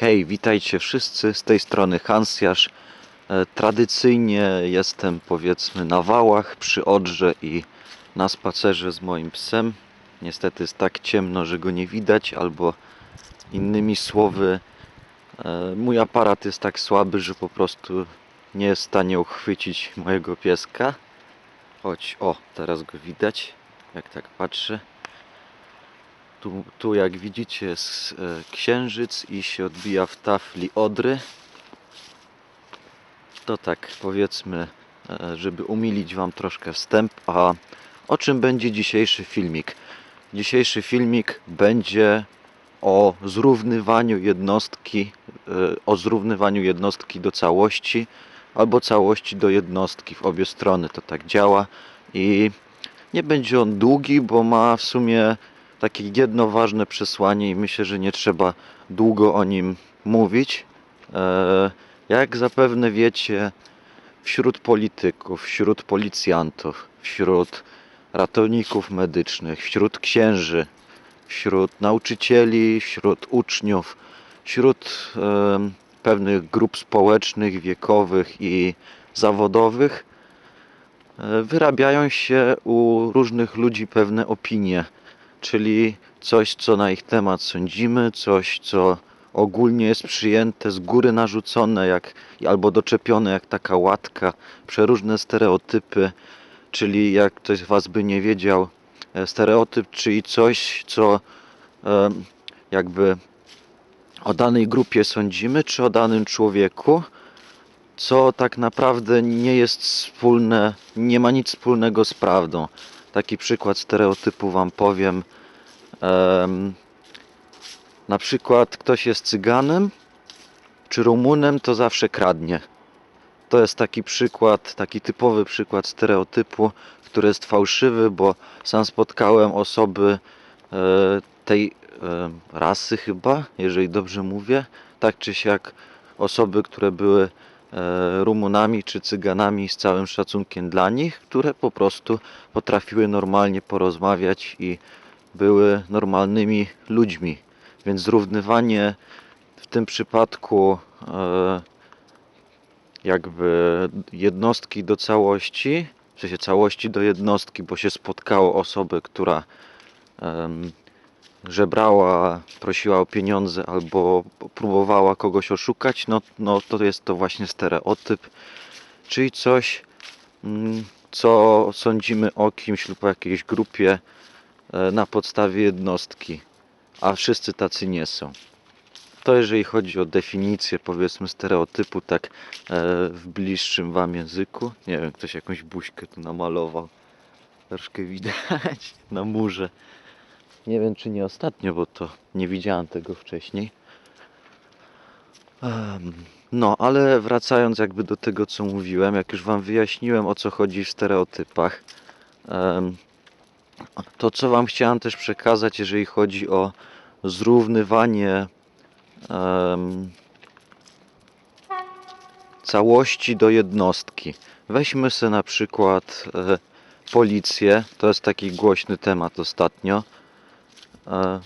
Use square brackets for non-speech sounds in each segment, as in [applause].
Hej, witajcie wszyscy, z tej strony Hansjasz. E, Tradycyjnie jestem powiedzmy na wałach przy Odrze i na spacerze z moim psem. Niestety jest tak ciemno, że go nie widać, albo innymi słowy, e, mój aparat jest tak słaby, że po prostu nie jest w stanie uchwycić mojego pieska. Chodź, o, teraz go widać, jak tak patrzę. Tu, tu jak widzicie jest księżyc i się odbija w tafli Odry. To tak powiedzmy, e, żeby umilić Wam troszkę wstęp. A o czym będzie dzisiejszy filmik? Dzisiejszy filmik będzie o zrównywaniu jednostki, e, o zrównywaniu jednostki do całości albo całości do jednostki. W obie strony to tak działa i nie będzie on długi, bo ma w sumie takie jedno ważne przesłanie i myślę, że nie trzeba długo o nim mówić. E, Jak zapewne wiecie, wśród polityków, wśród policjantów, wśród ratowników medycznych, wśród księży, wśród nauczycieli, wśród uczniów, wśród pewnych grup społecznych, wiekowych i zawodowych e, wyrabiają się u różnych ludzi pewne opinie czyli coś, co na ich temat sądzimy, coś, co ogólnie jest przyjęte, z góry narzucone, jak, albo doczepione jak taka łatka, przeróżne stereotypy, czyli jak ktoś z Was by nie wiedział, e, stereotyp, czyli coś, co em, jakby o danej grupie sądzimy, czy o danym człowieku, co tak naprawdę nie jest wspólne, nie ma nic wspólnego z prawdą. Taki przykład stereotypu Wam powiem. Na przykład ktoś jest cyganem czy Rumunem, to zawsze kradnie. To jest taki przykład, taki typowy przykład stereotypu, który jest fałszywy, bo sam spotkałem osoby e, tej e, rasy chyba, jeżeli dobrze mówię, tak czy siak osoby, które były e, Rumunami czy Cyganami z całym szacunkiem dla nich, które po prostu potrafiły normalnie porozmawiać i były normalnymi ludźmi. Więc zrównywanie w tym przypadku e, jakby jednostki do całości, w sensie całości do jednostki, bo się spotkało osobę, która żebrała, prosiła o pieniądze albo próbowała kogoś oszukać, no, no to jest to właśnie stereotyp, czyli coś, mm, co sądzimy o kimś lub o jakiejś grupie na podstawie jednostki, a wszyscy tacy nie są. To jeżeli chodzi o definicję powiedzmy stereotypu tak e, w bliższym wam języku. Nie wiem, ktoś jakąś buźkę tu namalował. Troszkę widać [laughs] na murze. Nie wiem czy nie ostatnio, bo to nie widziałem tego wcześniej. No, ale wracając jakby do tego co mówiłem, jak już wam wyjaśniłem o co chodzi w stereotypach, to co wam chciałem też przekazać, jeżeli chodzi o zrównywanie em, całości do jednostki. Weźmy sobie na przykład e, policję, to jest taki głośny temat ostatnio. E,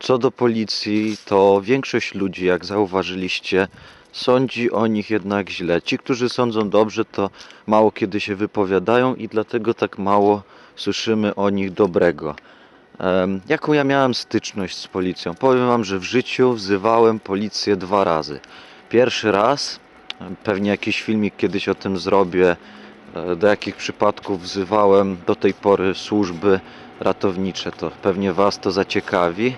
co do policji, to większość ludzi, jak zauważyliście, sądzi o nich jednak źle. Ci, którzy sądzą dobrze, to mało kiedy się wypowiadają i dlatego tak mało słyszymy o nich dobrego. Jaką ja miałem styczność z policją? Powiem Wam, że w życiu wzywałem policję dwa razy. Pierwszy raz, pewnie jakiś filmik kiedyś o tym zrobię, e, do jakich przypadków wzywałem do tej pory służby ratownicze, to pewnie Was to zaciekawi.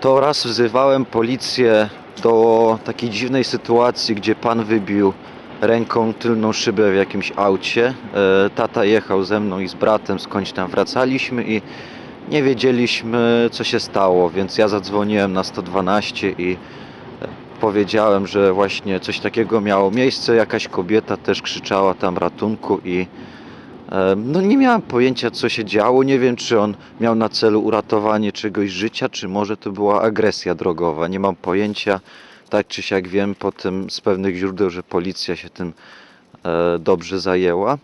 To raz wzywałem policję do takiej dziwnej sytuacji, gdzie pan wybił ręką tylną szybę w jakimś aucie. E, Tata jechał ze mną i z bratem skądś tam wracaliśmy i nie wiedzieliśmy co się stało, więc ja zadzwoniłem na 112 i powiedziałem, że właśnie coś takiego miało miejsce. Jakaś kobieta też krzyczała tam ratunku i e, no nie miałem pojęcia co się działo. Nie wiem czy on miał na celu uratowanie czegoś życia, czy może to była agresja drogowa. Nie mam pojęcia. Tak czy siak wiem potem z pewnych źródeł, że policja się tym e, dobrze zajęła.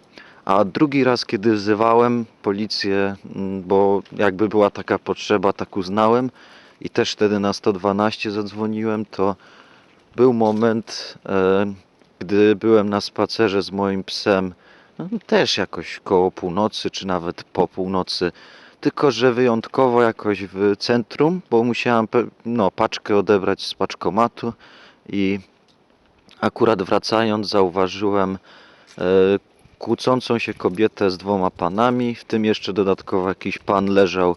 A drugi raz, kiedy wzywałem policję, mm, bo jakby była taka potrzeba, tak uznałem, i też wtedy na 112 zadzwoniłem, to był moment, e, gdy byłem na spacerze z moim psem, no, też jakoś koło północy, czy nawet po północy, tylko że wyjątkowo jakoś w centrum, bo musiałem pe- no, paczkę odebrać z paczkomatu i akurat wracając zauważyłem e, kłócącą się kobietę z dwoma panami, w tym jeszcze dodatkowo jakiś pan leżał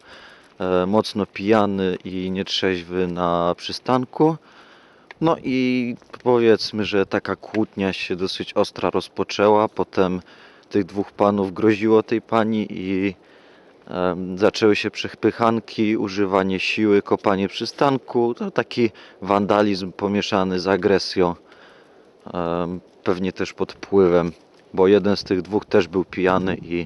e, mocno pijany i nietrzeźwy na przystanku. No i powiedzmy, że taka kłótnia się dosyć ostra rozpoczęła. Potem tych dwóch panów groziło tej pani i zaczęły się przepychanki, używanie siły, kopanie przystanku. To taki wandalizm pomieszany z agresją. Pewnie też pod wpływem, bo jeden z tych dwóch też był pijany i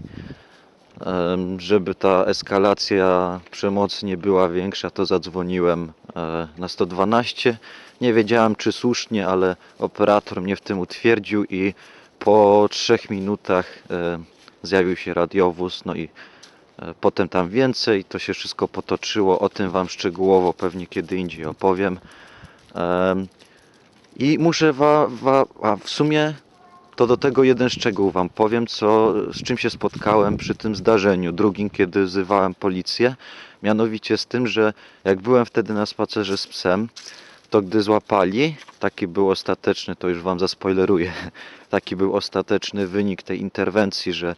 żeby ta eskalacja przemocy nie była większa, to zadzwoniłem e, na 112. Nie wiedziałem czy słusznie, ale operator mnie w tym utwierdził i po trzech minutach e, zjawił się radiowóz, no i potem tam więcej, to się wszystko potoczyło, o tym Wam szczegółowo pewnie kiedy indziej opowiem. Em, I muszę wa, wa, a w sumie to do tego jeden szczegół Wam powiem, co, z czym się spotkałem przy tym zdarzeniu, drugim, kiedy wzywałem policję. Mianowicie z tym, że jak byłem wtedy na spacerze z psem, to gdy złapali, taki był ostateczny, to już Wam zaspoileruję, [laughs] taki był ostateczny wynik tej interwencji, że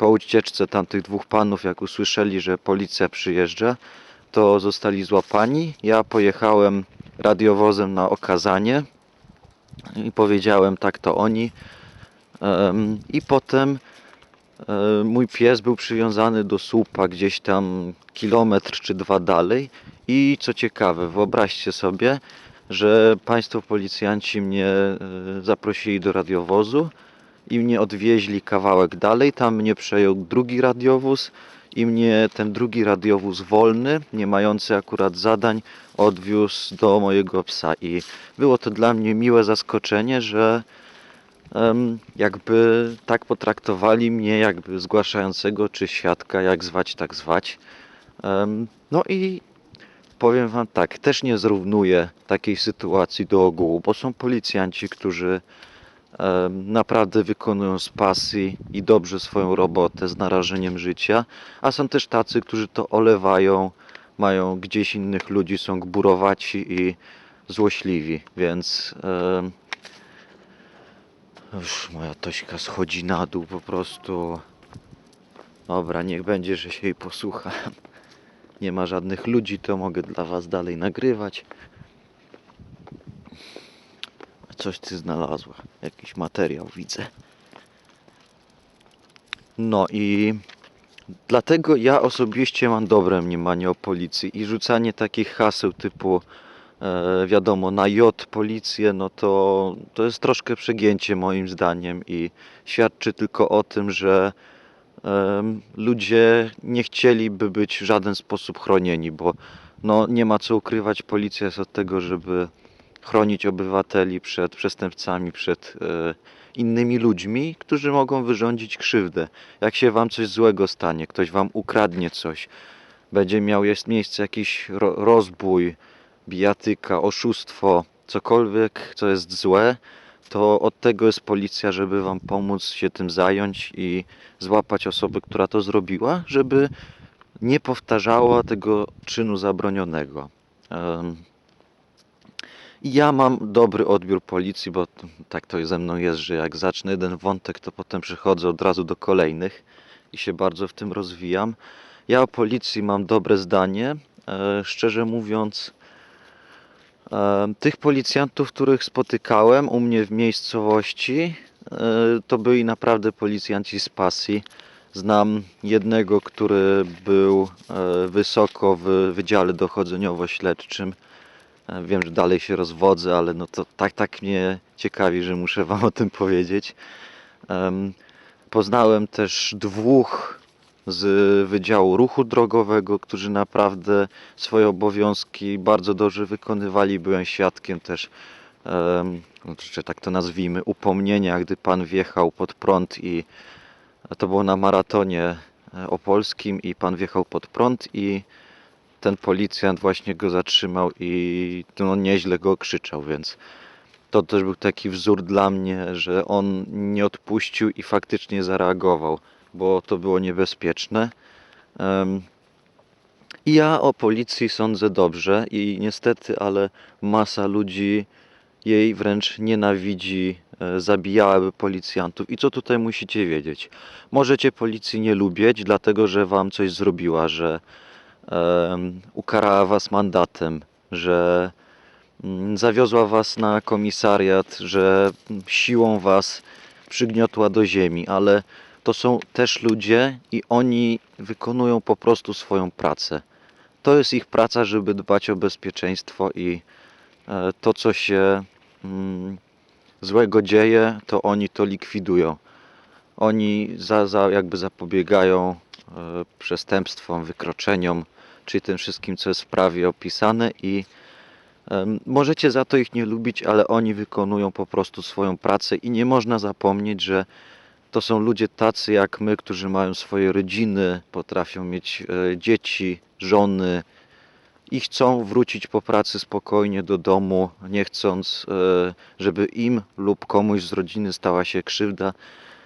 po ucieczce tamtych dwóch panów, jak usłyszeli, że policja przyjeżdża, to zostali złapani. Ja pojechałem radiowozem na okazanie i powiedziałem tak to oni. I potem mój pies był przywiązany do słupa gdzieś tam kilometr czy dwa dalej. I co ciekawe, wyobraźcie sobie, że państwo policjanci mnie zaprosili do radiowozu i mnie odwieźli kawałek dalej. Tam mnie przejął drugi radiowóz i mnie ten drugi radiowóz wolny, nie mający akurat zadań, odwiózł do mojego psa. I było to dla mnie miłe zaskoczenie, że jakby tak potraktowali mnie, jakby zgłaszającego czy świadka, jak zwać, tak zwać. No i powiem Wam tak, też nie zrównuję takiej sytuacji do ogółu, bo są policjanci, którzy naprawdę wykonują z pasji i dobrze swoją robotę z narażeniem życia, a są też tacy, którzy to olewają, mają gdzieś innych ludzi, są gburowaci i złośliwi, więc już moja Tośka schodzi na dół po prostu. Dobra, niech będzie, że się jej posłucha. Nie ma żadnych ludzi, to mogę dla Was dalej nagrywać. Coś ty znalazła. Jakiś materiał widzę. No i dlatego ja osobiście mam dobre mniemanie o policji i rzucanie takich haseł typu e, wiadomo na J policję, no to to jest troszkę przegięcie moim zdaniem i świadczy tylko o tym, że em, ludzie nie chcieliby być w żaden sposób chronieni, bo no, nie ma co ukrywać, policja jest od tego, żeby chronić obywateli przed przestępcami, przed e, innymi ludźmi, którzy mogą wyrządzić krzywdę. Jak się wam coś złego stanie, ktoś wam ukradnie coś, będzie miał jest miejsce jakiś ro, rozbój, bijatyka, oszustwo, cokolwiek, co jest złe, to od tego jest policja, żeby wam pomóc się tym zająć i złapać osobę, która to zrobiła, żeby nie powtarzała tego czynu zabronionego. Ja mam dobry odbiór policji, bo tak to ze mną jest, że jak zacznę jeden wątek, to potem przechodzę od razu do kolejnych i się bardzo w tym rozwijam. Ja o policji mam dobre zdanie. E, szczerze mówiąc, e, tych policjantów, których spotykałem u mnie w miejscowości, e, to byli naprawdę policjanci z pasji. Znam jednego, który był wysoko w Wydziale Dochodzeniowo-Śledczym. E, Wiem, że dalej się rozwodzę, ale no to tak, tak mnie ciekawi, że muszę Wam [laughs] o tym powiedzieć. Em, Poznałem też dwóch z Wydziału Ruchu Drogowego, którzy naprawdę swoje obowiązki bardzo dobrze wykonywali. Byłem świadkiem też, no, czy tak to nazwijmy, upomnienia, gdy pan wjechał pod prąd i to było na maratonie e, opolskim i pan wjechał pod prąd i ten policjant właśnie go zatrzymał i no, nieźle go krzyczał, więc to też był taki wzór dla mnie, że on nie odpuścił i faktycznie zareagował, bo to było niebezpieczne. Em, I ja o policji sądzę dobrze i niestety, ale masa ludzi jej wręcz nienawidzi, e, zabijałaby policjantów. I co tutaj musicie wiedzieć? Możecie policji nie lubić, dlatego że wam coś zrobiła, że ukarała was mandatem, że mm, zawiozła was na komisariat, że siłą was przygniotła do ziemi, ale to są też ludzie i oni wykonują po prostu swoją pracę. To jest ich praca, żeby dbać o bezpieczeństwo i e, to, co się mm, złego dzieje, to oni to likwidują. Oni za, za, jakby zapobiegają przestępstwom, wykroczeniom, czyli tym wszystkim, co jest w prawie opisane i możecie za to ich nie lubić, ale oni wykonują po prostu swoją pracę i nie można zapomnieć, że to są ludzie tacy jak my, którzy mają swoje rodziny, potrafią mieć e, dzieci, żony i chcą wrócić po pracy spokojnie do domu, nie chcąc, e, żeby im lub komuś z rodziny stała się krzywda,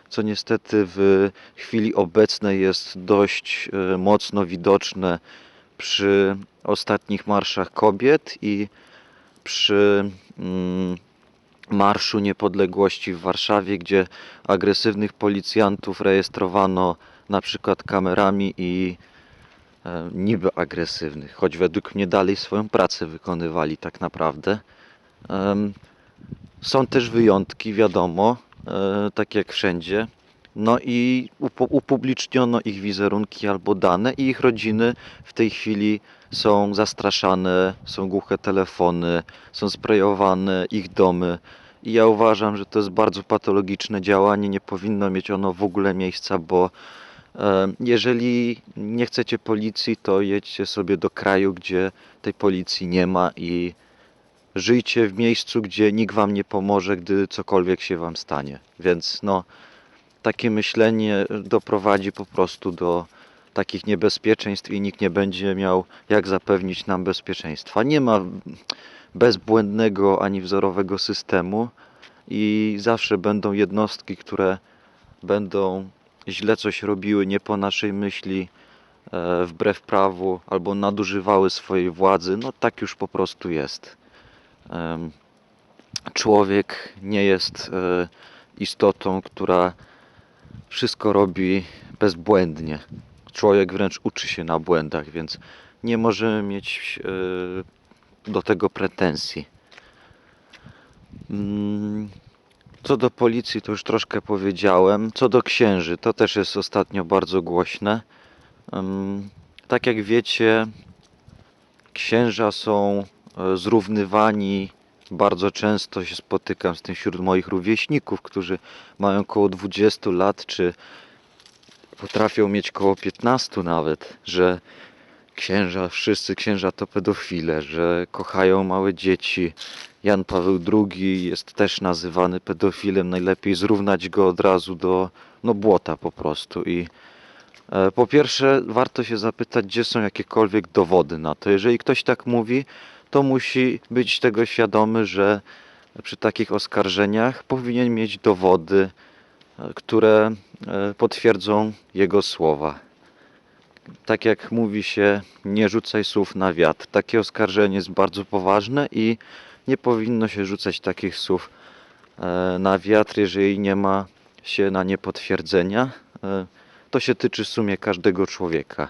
co niestety w chwili obecnej jest dość e, mocno widoczne przy ostatnich marszach kobiet i przy mm, Marszu Niepodległości w Warszawie, gdzie agresywnych policjantów rejestrowano na przykład kamerami i e, niby agresywnych, choć według mnie dalej swoją pracę wykonywali tak naprawdę. Są też wyjątki, wiadomo, tak jak wszędzie. No i upu- upubliczniono ich wizerunki albo dane i ich rodziny w tej chwili są zastraszane, są głuche telefony, są sprejowane ich domy. I ja uważam, że to jest bardzo patologiczne działanie, nie powinno mieć ono w ogóle miejsca, bo e, jeżeli nie chcecie policji, to jedźcie sobie do kraju, gdzie tej policji nie ma i żyjcie w miejscu, gdzie nikt wam nie pomoże, gdy cokolwiek się wam stanie. Więc no, takie myślenie doprowadzi po prostu do takich niebezpieczeństw i nikt nie będzie miał jak zapewnić nam bezpieczeństwa. Nie ma bezbłędnego ani wzorowego systemu i zawsze będą jednostki, które będą źle coś robiły nie po naszej myśli, e, wbrew prawu albo nadużywały swojej władzy. No tak już po prostu jest. Człowiek nie jest e, istotą, która wszystko robi bezbłędnie. Człowiek wręcz uczy się na błędach, więc nie możemy mieć e, do tego pretensji. Mm, Co do policji, to już troszkę powiedziałem. Co do księży, to też jest ostatnio bardzo głośne. Tak jak wiecie, księża są zrównywani. Bardzo często się spotykam z tym wśród moich rówieśników, którzy mają około 20 lat, czy potrafią mieć około 15 nawet, że księża, wszyscy księża to pedofile, że kochają małe dzieci. Jan Paweł II jest też nazywany pedofilem. Najlepiej zrównać go od razu do no, błota po prostu. I e, po pierwsze, warto się zapytać, gdzie są jakiekolwiek dowody na to. Jeżeli ktoś tak mówi, to musi być tego świadomy, że przy takich oskarżeniach powinien mieć dowody, które e, potwierdzą jego słowa. Tak jak mówi się, nie rzucaj słów na wiatr. Takie oskarżenie jest bardzo poważne i nie powinno się rzucać takich słów e, na wiatr, jeżeli nie ma się na nie potwierdzenia. E, To się tyczy w sumie każdego człowieka.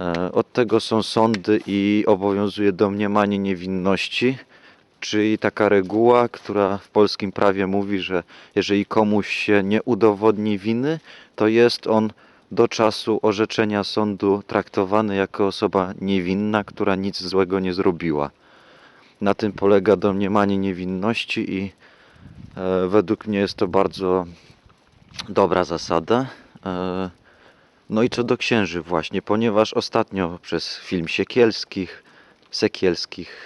E, Od tego są sądy i obowiązuje domniemanie niewinności, czyli taka reguła, która w polskim prawie mówi, że jeżeli komuś się nie udowodni winy, to jest on do czasu orzeczenia sądu traktowany jako osoba niewinna, która nic złego nie zrobiła. Na tym polega domniemanie niewinności i e, według mnie jest to bardzo dobra zasada. No i co do księży właśnie, ponieważ ostatnio przez film Siekielskich, Sekielskich,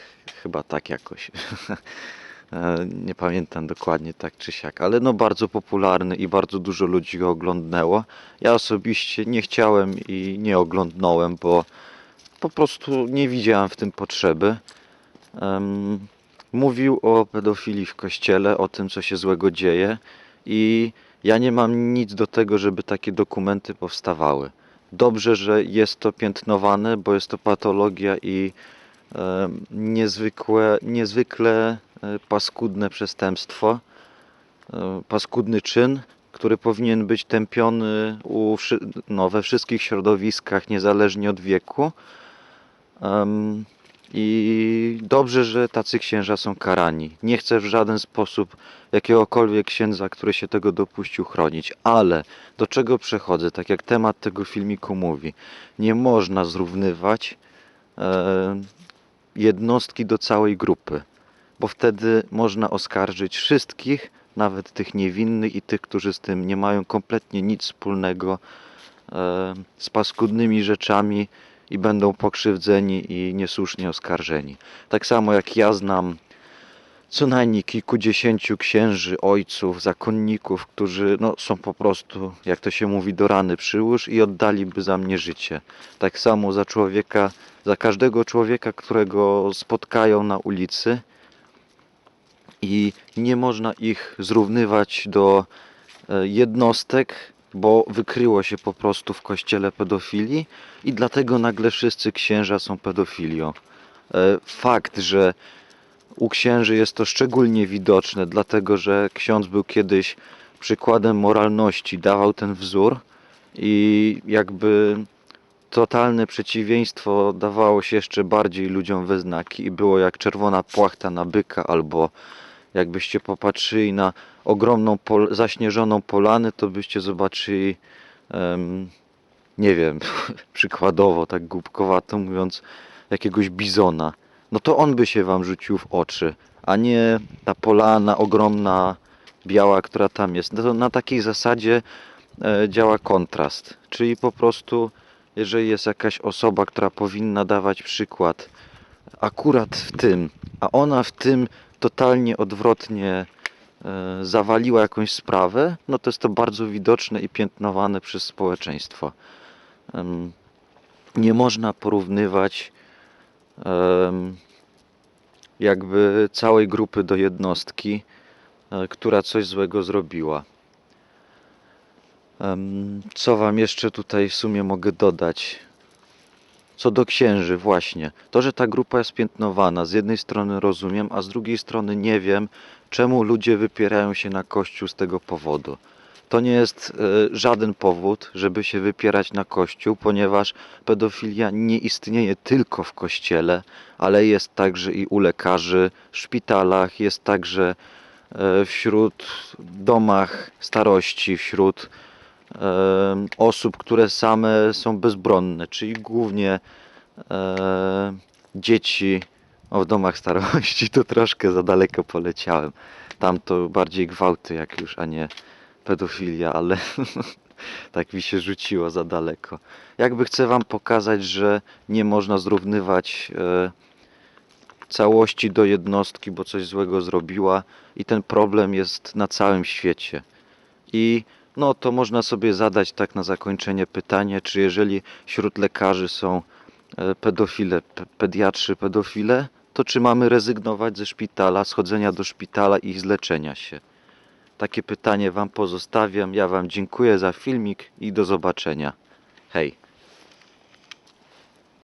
chyba tak jakoś, [laughs] e, nie pamiętam dokładnie tak czy siak, ale no bardzo popularny i bardzo dużo ludzi go oglądnęło. Ja osobiście nie chciałem i nie oglądnąłem, bo po prostu nie widziałem w tym potrzeby. Em, mówił o pedofilii w kościele, o tym, co się złego dzieje, i ja nie mam nic do tego, żeby takie dokumenty powstawały. Dobrze, że jest to piętnowane, bo jest to patologia i em, niezwykłe, niezwykle e, paskudne przestępstwo, e, paskudny czyn, który powinien być tępiony u, no, we wszystkich środowiskach, niezależnie od wieku. Em, I dobrze, że tacy księża są karani. Nie chcę w żaden sposób jakiegokolwiek księdza, który się tego dopuścił, chronić, ale do czego przechodzę? Tak jak temat tego filmiku mówi, nie można zrównywać e, jednostki do całej grupy, bo wtedy można oskarżyć wszystkich, nawet tych niewinnych i tych, którzy z tym nie mają kompletnie nic wspólnego e, z paskudnymi rzeczami i będą pokrzywdzeni i niesłusznie oskarżeni. Tak samo jak ja znam co najmniej kilkudziesięciu księży, ojców, zakonników, którzy no, są po prostu, jak to się mówi, do rany przyłóż i oddaliby za mnie życie. Tak samo za człowieka, za każdego człowieka, którego spotkają na ulicy i nie można ich zrównywać do e, jednostek, bo wykryło się po prostu w kościele pedofilii i dlatego nagle wszyscy księża są pedofilią. E, Fakt, że u księży jest to szczególnie widoczne, dlatego że ksiądz był kiedyś przykładem moralności, dawał ten wzór i jakby totalne przeciwieństwo dawało się jeszcze bardziej ludziom we znaki i było jak czerwona płachta na byka albo jakbyście popatrzyli na ogromną pol- zaśnieżoną polanę, to byście zobaczyli em, nie wiem, [laughs] przykładowo tak głupkowato mówiąc jakiegoś bizona no to on by się wam rzucił w oczy, a nie ta polana ogromna, biała, która tam jest. No to na takiej zasadzie e, działa kontrast, czyli po prostu jeżeli jest jakaś osoba, która powinna dawać przykład akurat w tym, a ona w tym totalnie odwrotnie e, zawaliła jakąś sprawę, no to jest to bardzo widoczne i piętnowane przez społeczeństwo. Nie można porównywać jakby całej grupy do jednostki, e, która coś złego zrobiła. Co Wam jeszcze tutaj w sumie mogę dodać? Co do księży, właśnie. To, że ta grupa jest piętnowana, z jednej strony rozumiem, a z drugiej strony nie wiem, czemu ludzie wypierają się na Kościół z tego powodu. To nie jest e, żaden powód, żeby się wypierać na Kościół, ponieważ pedofilia nie istnieje tylko w Kościele, ale jest także i u lekarzy, w szpitalach, jest także e, wśród domach starości, wśród osób, które same są bezbronne, czyli głównie dzieci w domach starości, [laughs] to troszkę za daleko poleciałem. Tam to bardziej gwałty jak już, a nie pedofilia, ale [laughs] tak mi się rzuciło za daleko. Jakby chcę wam pokazać, że nie można zrównywać e, całości do jednostki, bo coś złego zrobiła i ten problem jest na całym świecie. I no to można sobie zadać tak na zakończenie pytanie, czy jeżeli wśród lekarzy są e, pedofile, pe- pediatrzy pedofile, to czy mamy rezygnować ze szpitala, schodzenia do szpitala i zleczenia się? Takie pytanie Wam pozostawiam. Ja Wam dziękuję za filmik i do zobaczenia. Hej!